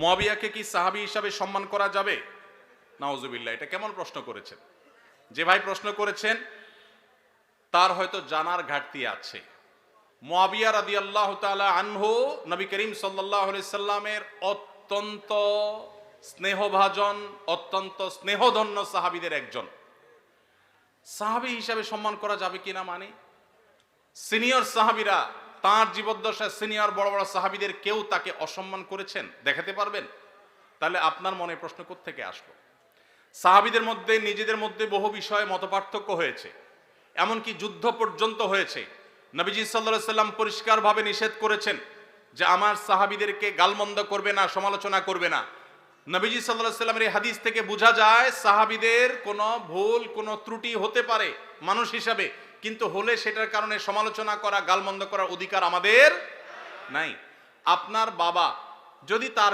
মুয়াবিয়াকে কি সাহাবী হিসাবে সম্মান করা যাবে? নাওজুবিল্লাহ এটা কেমন প্রশ্ন করেছেন? যে ভাই প্রশ্ন করেছেন, তার হয়তো জানার ঘাটতি আছে। মুয়াবিয়া রাদিয়াল্লাহু তাআলা আনহু নবী করিম সাল্লামের অত্যন্ত স্নেহভাজন, অত্যন্ত স্নেহধন্য সাহাবীদের একজন। সাহাবী হিসাবে সম্মান করা যাবে কিনা মানে? সিনিয়র সাহাবীরা তার জীবদ্দশায় সিনিয়র বড় বড় সাহাবীদের কেউ তাকে অসম্মান করেছেন? দেখাতে পারবেন? তাহলে আপনার মনে প্রশ্ন থেকে আসলো? সাহাবীদের মধ্যে, নিজেদের মধ্যে বহু বিষয়ে মতপার্থক্য হয়েছে। এমনকি যুদ্ধ পর্যন্ত হয়েছে। নবীজি সাল্লাহ সাল্লাম পরিষ্কারভাবে নিষেধ করেছেন যে আমার সাহাবীদেরকে গালমন্দ করবে না, সমালোচনা করবে না। নবীজি সাল্লাহ সাল্লামের এই হাদিস থেকে বোঝা যায়, সাহাবীদের কোনো ভুল, কোনো ত্রুটি হতে পারে মানুষ হিসাবে। কিন্তু হলে সেটার কারণে সমালোচনা করা, গালমন্দ করার অধিকার আমাদের নাই। আপনার বাবা যদি তার